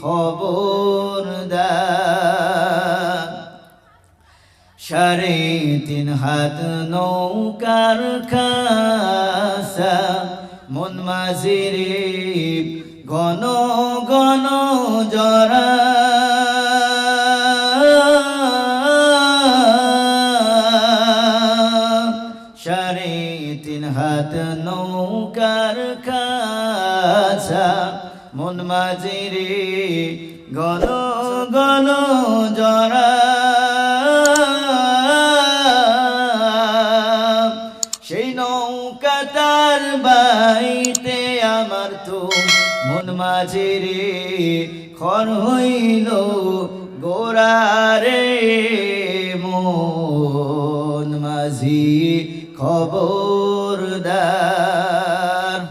খবরদার সাড়ে তিন হাত নৌকার খাসা, মন মাঝিরে ঘন ঘন জরা। সাড়ে তিন হাত নৌকার খাসা মন মাঝিরে ঘন ঘন জরা। সেই নৌকা তার বাইতে আমার তো মন মাঝে রে খর হইল গোড়ারে মন মাঝি খবরদার।